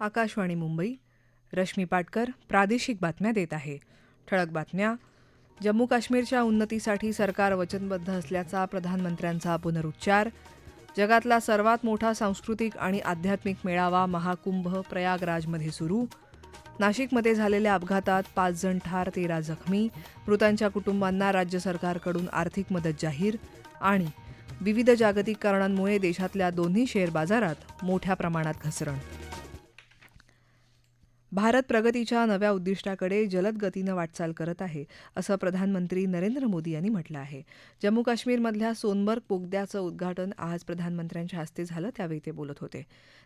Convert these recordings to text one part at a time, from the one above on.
आकाशवाणी मुंबई रश्मी पाटकर प्रादेशिक बातम्या देत आहे. ठळक बातम्या. जम्मू काश्मीरच्या उन्नतीसाठी सरकार वचनबद्ध असल्याचा प्रधानमंत्र्यांचा पुनरुच्चार. जगातला सर्वात मोठा सांस्कृतिक आणि आध्यात्मिक मेळावा महाकुंभ प्रयागराजमध्ये सुरू. नाशिकमध्ये झालेल्या अपघातात पाच जण ठार तेरा जखमी. मृतांच्या कुटुंबांना राज्य सरकारकडून आर्थिक मदत जाहीर आणि विविध जागतिक कारणांमुळे देशातल्या दोन्ही शेअर बाजारात मोठ्या प्रमाणात घसरण. भारत प्रगतीच्या नव्या उद्दिष्टाकडे जलद गतीनं वाटचाल करत आहे असं प्रधानमंत्री नरेंद्र मोदी यांनी म्हटलं आहे. जम्मू काश्मीरमधल्या सोनबर्ग बोगद्याचं उद्घाटन आज प्रधानमंत्र्यांच्या हस्ते झालं त्यावेळी ते बोलत होते.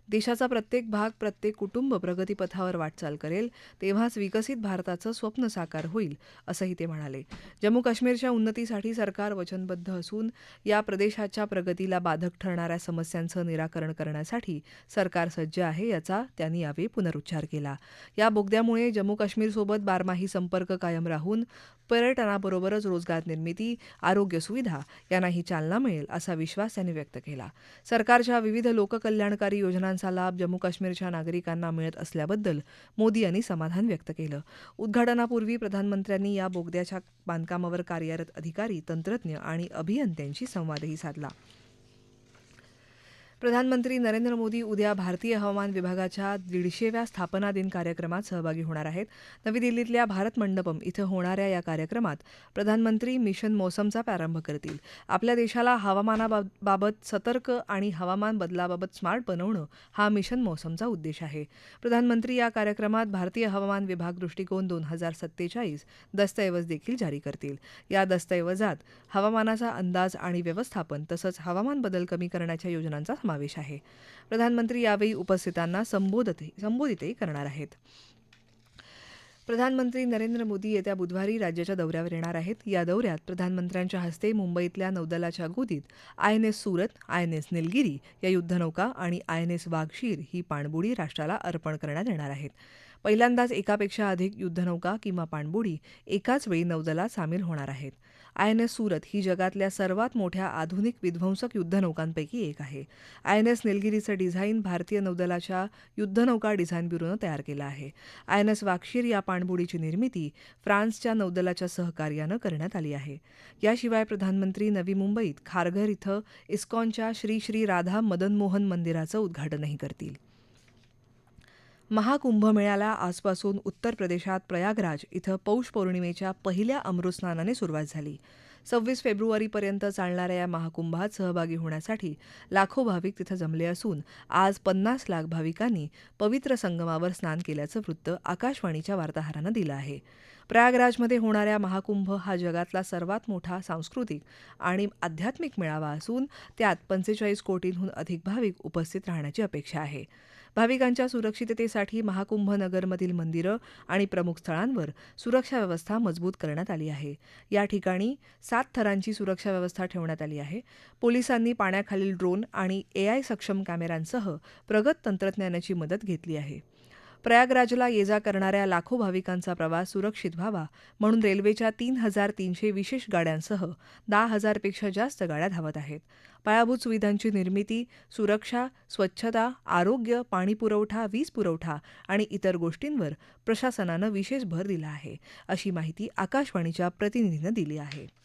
देशाचा प्रत्येक भाग प्रत्येक कुटुंब प्रगतीपथावर वाटचाल करेल तेव्हाच विकसित भारताचं स्वप्न साकार होईल असंही ते म्हणाले. जम्मू काश्मीरच्या उन्नतीसाठी सरकार वचनबद्ध असून या प्रदेशाच्या प्रगतीला बाधक ठरणाऱ्या समस्यांचं निराकरण करण्यासाठी सरकार सज्ज आहे याचा त्यांनी यावेळी पुनरुच्चार केला. या बोगद्यामुळे जम्मू काश्मीरसोबत बारमाही संपर्क कायम राहून पर्यटनाबरोबरच रोजगार निर्मिती आरोग्य सुविधा यांनाही चालना मिळेल असा विश्वास त्यांनी व्यक्त केला. सरकारच्या विविध लोककल्याणकारी योजनांचा लाभ जम्मू काश्मीरच्या नागरिकांना मिळत असल्याबद्दल मोदी यांनी समाधान व्यक्त केलं. उद्घाटनापूर्वी प्रधानमंत्र्यांनी या बोगद्याच्या बांधकामावर कार्यरत अधिकारी तंत्रज्ञ आणि अभियंत्यांशी संवादही साधला. प्रधानमंत्री नरेंद्र मोदी उद्या भारतीय हवामान विभागाच्या दीडशेव्या स्थापना दिन कार्यक्रमात सहभागी होणार आहेत. नवी दिल्लीतल्या भारत मंडपम इथं होणाऱ्या या कार्यक्रमात प्रधानमंत्री मिशन मौसमचा प्रारंभ करतील. आपल्या देशाला हवामानाबाबत सतर्क आणि हवामान बदलाबाबत स्मार्ट बनवणं हा मिशन मौसमचा उद्देश आहे. प्रधानमंत्री या कार्यक्रमात भारतीय हवामान विभाग दृष्टिकोन दोन हजार सत्तेचाळीस दस्तऐवज देखील जारी करतील. या दस्तऐवजात हवामानाचा अंदाज आणि व्यवस्थापन तसंच हवामान बदल कमी करण्याच्या योजनांचा समावेश आहे. प्रधानमंत्री यावेळी उपस्थितांना संबोधत संबोधितही करणार आहेत. प्रधानमंत्री नरेंद्र मोदी येत्या बुधवारी राज्याच्या दौऱ्यावर येणार आहेत. या दौऱ्यात प्रधानमंत्र्यांच्या हस्ते मुंबईतल्या नौदलाच्या गोदीत I N S Surat I N S Nilgiri या युद्धनौका आणि आय एन एस वाघशीर ही पाणबुडी राष्ट्राला अर्पण करण्यात येणार आहेत. पहिल्यांदाच एकापेक्षा अधिक युद्धनौका किंवा पाणबुडी एकाच वेळी नौदलात सामील होणार आहेत. आय एन एस सुरत ही जगातल्या सर्वात मोठ्या आधुनिक विध्वंसक युद्धनौकांपैकी एक आहे. आय एन एस निलगिरीचं डिझाईन भारतीय नौदलाच्या युद्धनौका डिझाईन ब्युरोनं तयार केलं आहे. आय एन एस वाक्षीर या पाणबुडीची निर्मिती फ्रान्सच्या नौदलाच्या सहकार्यानं करण्यात आली आहे. याशिवाय प्रधानमंत्री नवी मुंबईत खारघर इथं इस्कॉनच्या श्री श्री राधा मदन मोहन मंदिराचं उद्घाटनही करतील. महाकुंभमेळ्याला आजपासून उत्तर प्रदेशात प्रयागराज इथं पौष पौर्णिमेच्या पहिल्या अमृतस्नानाने सुरुवात झाली. सव्वीस फेब्रुवारीपर्यंत चालणाऱ्या या महाकुंभात सहभागी होण्यासाठी लाखो भाविक तिथं जमले असून आज पन्नास लाख भाविकांनी पवित्र संगमावर स्नान केल्याचं वृत्त आकाशवाणीच्या वार्ताहरानं दिलं आहे. प्रयागराजमध्ये होणाऱ्या महाकुंभ हा जगातला सर्वात मोठा सांस्कृतिक आणि आध्यात्मिक मेळावा असून त्यात पंचेचाळीस कोटींहून अधिक भाविक उपस्थित राहण्याची अपेक्षा आहे. भाविकांच्या सुरक्षिततेसाठी महाकुंभ नगरमधील मंदिरं आणि प्रमुख स्थळांवर सुरक्षा व्यवस्था मजबूत करण्यात आली आहे. या ठिकाणी सात थरांची सुरक्षा व्यवस्था ठेवण्यात आली आहे. पोलिसांनी पाण्याखालील ड्रोन आणि एआय सक्षम कॅमेऱ्यांसह प्रगत तंत्रज्ञानाची मदत घेतली आहे. प्रयागराजला ये जा करणाऱ्या लाखो भाविकांचा प्रवास सुरक्षित व्हावा म्हणून रेल्वेच्या तीन हजार तीनशे विशेष गाड्यांसह दहा हजारपेक्षा जास्त गाड्या धावत आहेत. पायाभूत सुविधांची निर्मिती सुरक्षा स्वच्छता आरोग्य पाणीपुरवठा वीज पुरवठा आणि इतर गोष्टींवर प्रशासनानं विशेष भर दिला आहे अशी माहिती आकाशवाणीच्या प्रतिनिधीनं दिली आहे.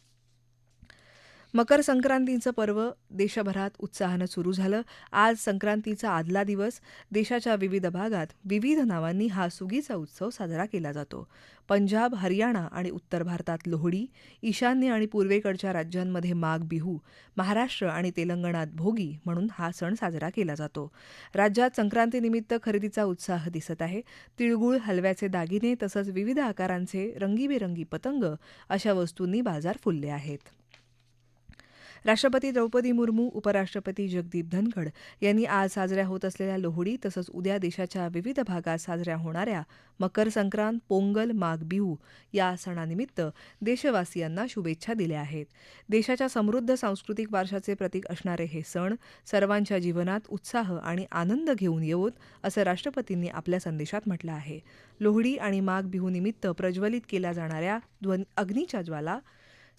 मकर संक्रांतीचं पर्व देशभरात उत्साहानं सुरू झालं. आज संक्रांतीचा आदला दिवस. देशाच्या विविध भागात विविध नावांनी हा सुगीचा उत्सव साजरा केला जातो. पंजाब हरियाणा आणि उत्तर भारतात लोहडी ईशान्य आणि पूर्वेकडच्या राज्यांमध्ये माघ बिहू महाराष्ट्र आणि तेलंगणात भोगी म्हणून हा सण साजरा केला जातो. राज्यात संक्रांतीनिमित्त खरेदीचा उत्साह दिसत आहे. तिळगुळ हलव्याचे दागिने तसंच विविध आकारांचे रंगीबेरंगी पतंग अशा वस्तूंनी बाजार फुलले आहेत. राष्ट्रपती द्रौपदी मुर्मू उपराष्ट्रपती जगदीप धनखड यांनी आज साजऱ्या होत असलेल्या लोहडी तसंच उद्या देशाच्या विविध भागात साजऱ्या होणाऱ्या मकर संक्रांत पोंगल माघ बिहू या सणानिमित्त देशवासियांना शुभेच्छा दिल्या आहेत. देशाच्या समृद्ध सांस्कृतिक वारशाचे प्रतीक असणारे हे सण सर्वांच्या जीवनात उत्साह आणि आनंद घेऊन येवोत असं राष्ट्रपतींनी आपल्या संदेशात म्हटलं आहे. लोहडी आणि माघ बिहूनिमित्त प्रज्वलित केल्या जाणाऱ्या ध्वन अग्नीच्या ज्वाला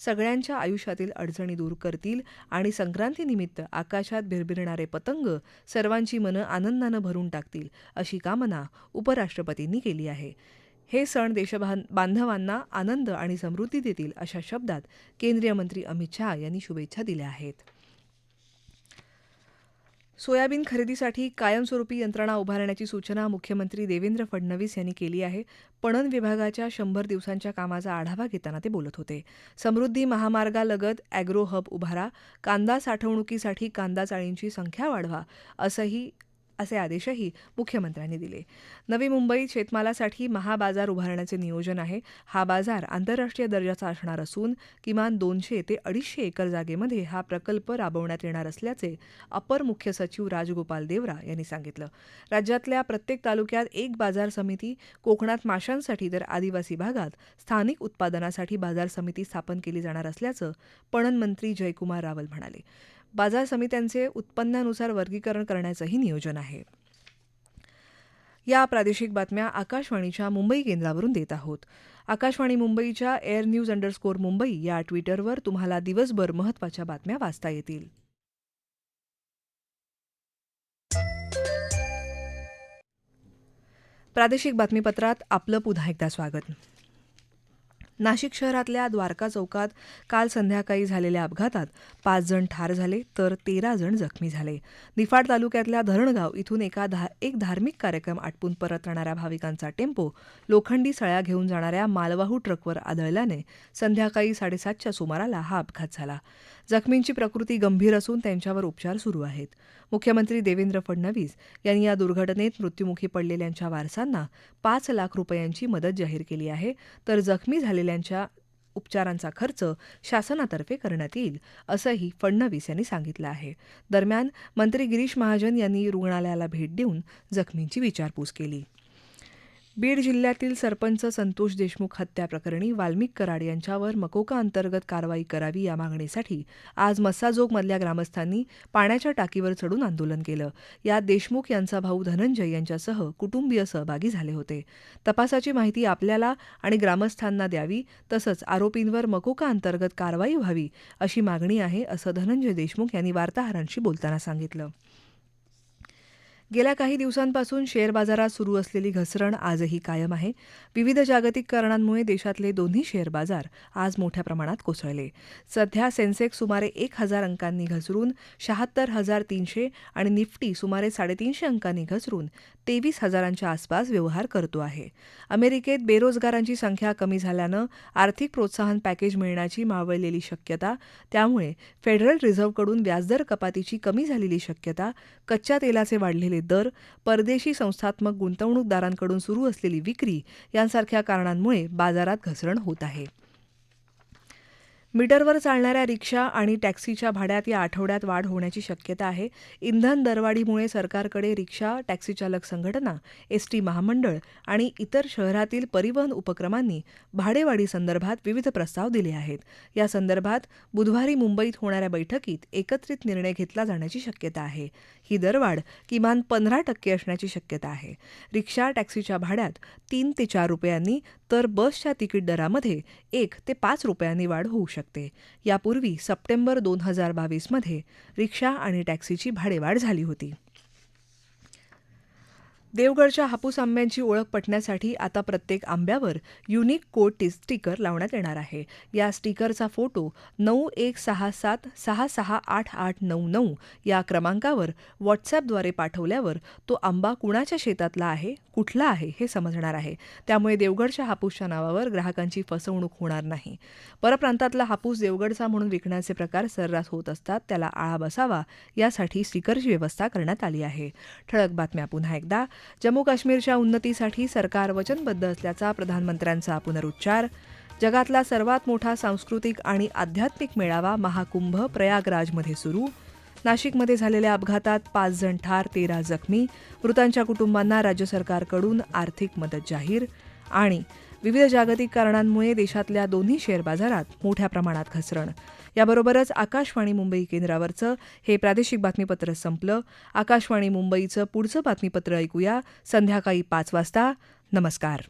सगळ्यांच्या आयुष्यातील अडचणी दूर करतील आणि संक्रांतीनिमित्त आकाशात भिरभिरणारे पतंग सर्वांची मनं आनंदानं भरून टाकतील अशी कामना उपराष्ट्रपतींनी केली आहे. हे सण देशभान बांधवांना आनंद आणि समृद्धी देतील अशा शब्दात केंद्रीय मंत्री अमित शहा यांनी शुभेच्छा दिल्या आहेत. सोयाबीन खरेदीसाठी कायमस्वरूपी यंत्रणा उभारण्याची सूचना मुख्यमंत्री देवेंद्र फडणवीस यांनी केली आहे. पणन विभागाच्या शंभर दिवसांच्या कामाचा आढावा घेताना ते बोलत होते. समृद्धी महामार्गालगत अॅग्रो हब उभारा. कांदा साठवणुकीसाठी कांदा चाळींची संख्या वाढवा असंही असे आदेशही मुख्यमंत्र्यांनी दिले. नवी मुंबईत शेतमालासाठी महाबाजार उभारण्याचे नियोजन आहे. हा बाजार आंतरराष्ट्रीय दर्जाचा असणार असून किमान दोनशे ते अडीचशे एकर जागेमध्ये हा प्रकल्प राबवण्यात येणार असल्याचे अपर मुख्य सचिव राजगोपाल देवरा यांनी सांगितलं. राज्यातल्या प्रत्येक तालुक्यात एक बाजार समिती कोकणात माशांसाठी तर आदिवासी भागात स्थानिक उत्पादनासाठी बाजार समिती स्थापन केली जाणार असल्याचं पणन मंत्री जयकुमार रावल म्हणाले. बाजार समित्यांचे उत्पन्नानुसार वर्गीकरण करण्याचंही नियोजन आहे. या प्रादेशिक बातम्या आकाशवाणीच्या मुंबई केंद्रावरून देत आहोत. आकाशवाणी मुंबईच्या एअर न्यूज अंडरस्कोर मुंबई या ट्विटरवर तुम्हाला दिवसभर महत्त्वाच्या बातम्या वाचता येतील. प्रादेशिक बातमीपत्रात आपलं पुन्हा एकदा स्वागत. नाशिक शहरातल्या द्वारका चौकात काल संध्याकाळी झालेल्या अपघातात पाच जण ठार झाले तर तेरा जण जखमी झाले. निफाड तालुक्यातल्या धरणगाव इथून एका धा एक धार्मिक कार्यक्रम आटपून परत राहणाऱ्या भाविकांचा टेम्पो लोखंडी सळ्या घेऊन जाणाऱ्या मालवाहू ट्रकवर आदळल्याने संध्याकाळी साडेसातच्या सुमाराला हा अपघात झाला. जखमींची प्रकृती गंभीर असून त्यांच्यावर उपचार सुरू आहेत. मुख्यमंत्री देवेंद्र फडणवीस यांनी या दुर्घटनेत मृत्युमुखी पडलेल्यांच्या वारसांना पाच लाख रुपयांची मदत जाहीर केली आहे. तर जखमी झालेल्यांच्या उपचारांचा खर्च शासनातर्फे करण्यात येईल असंही फडणवीस यांनी सांगितलं आहे. दरम्यान मंत्री गिरीश महाजन यांनी रुग्णालयाला भेट देऊन जखमींची विचारपूस केली. बीड जिल्ह्यातील सरपंच संतोष देशमुख हत्याप्रकरणी वाल्मिक कराड यांच्यावर मकोका अंतर्गत कारवाई करावी या मागणीसाठी आज मस्साजोगमधल्या ग्रामस्थांनी पाण्याच्या टाकीवर चढून आंदोलन केलं. यात देशमुख यांचा भाऊ धनंजय यांच्यासह कुटुंबीय सहभागी झाले होते. तपासाची माहिती आपल्याला आणि ग्रामस्थांना द्यावी तसंच आरोपींवर मकोका अंतर्गत कारवाई व्हावी अशी मागणी आहे असं धनंजय देशमुख यांनी वार्ताहरांशी बोलताना सांगितलं. गेल्या काही दिवसांपासून शेअर बाजारात सुरू असलेली घसरण आजही कायम आहे. विविध जागतिक कारणांमुळे देशातले दोन्ही शेअर बाजार आज मोठ्या प्रमाणात कोसळले. सध्या सेन्सेक्स सुमारे एक हजार अंकांनी घसरून शहात्तर हजार तीनशे आणि निफ्टी सुमारे साडेतीनशे अंकांनी घसरून तेवीस हजारांच्या आसपास व्यवहार करतो आहे. अमेरिकेत बेरोजगारांची संख्या कमी झाल्यानं आर्थिक प्रोत्साहन पॅकेज मिळण्याची मावळलेली शक्यता त्यामुळे फेडरल रिझर्व्हकडून व्याजदर कपातीची कमी झालेली शक्यता कच्च्या तेलाचे वाढलेले दर परदेशी संस्थात्मक गुंतवणूकदारांकडून सुरू असलेली विक्री यांसारख्या कारणांमुळे बाजारात घसरण होत आहे. मीटरवर चालणाऱ्या रिक्षा आणि टॅक्सीच्या भाड्यात या आठवड्यात वाढ होण्याची शक्यता आहे. इंधन दरवाढीमुळे सरकारकडे रिक्षा टॅक्सीचालक संघटना एस टी महामंडळ आणि इतर शहरातील परिवहन उपक्रमांनी भाडेवाढीसंदर्भात विविध प्रस्ताव दिले आहेत. या संदर्भात बुधवारी मुंबईत होणाऱ्या बैठकीत एकत्रित निर्णय घेतला जाण्याची शक्यता आहे. ही दरवाढ किमान पंधरा टक्के असण्याची शक्यता आहे. रिक्षा टॅक्सीच्या भाड्यात तीन ते चार रुपयांनी तर बसच्या तिकीट दरामध्ये एक ते पाच रुपयांनी वाढ होऊ शकते. यापूर्वी सप्टेंबर दोन हजार बावीसमध्ये रिक्षा आणि टॅक्सीची भाडेवाढ झाली होती. देवगडच्या हापूस आंब्यांची ओळख पटण्यासाठी आता प्रत्येक आंब्यावर युनिक कोड स्टिकर लावण्यात येणार आहे. या स्टिकरचा फोटो नऊ एक सहा सात सहा सहा आठ आठ नऊ नऊ या क्रमांकावर व्हॉट्सॲपद्वारे पाठवल्यावर तो आंबा कुणाच्या शेतातला आहे कुठला आहे हे समजणार आहे. त्यामुळे देवगडच्या हापूसच्या नावावर ग्राहकांची फसवणूक होणार नाही. परप्रांतातला हापूस देवगडचा म्हणून विकण्याचे प्रकार सर्रास होत असतात त्याला आळा बसावा यासाठी स्टिकरची व्यवस्था करण्यात आली आहे. ठळक बातम्या पुन्हा एकदा. जम्मू काश्मीरच्या उन्नतीसाठी सरकार वचनबद्ध असल्याचा प्रधानमंत्र्यांचा पुनरुच्चार. जगातला सर्वात मोठा सांस्कृतिक आणि आध्यात्मिक मेळावा महाकुंभ प्रयागराजमध्ये सुरू. नाशिकमध्ये झालेल्या अपघातात पाच जण ठार तेरा जखमी. मृतांच्या कुटुंबांना राज्य सरकारकडून आर्थिक मदत जाहीर. आणि विविध जागतिक कारणांमुळे देशातल्या दोन्ही शेअर बाजारात मोठ्या प्रमाणात घसरण. याबरोबरच आकाशवाणी मुंबई केंद्रावरचं हे प्रादेशिक बातमीपत्र संपलं. आकाशवाणी मुंबईचं पुढचं बातमीपत्र ऐकूया. संध्याकाळी पाच वाजता. नमस्कार.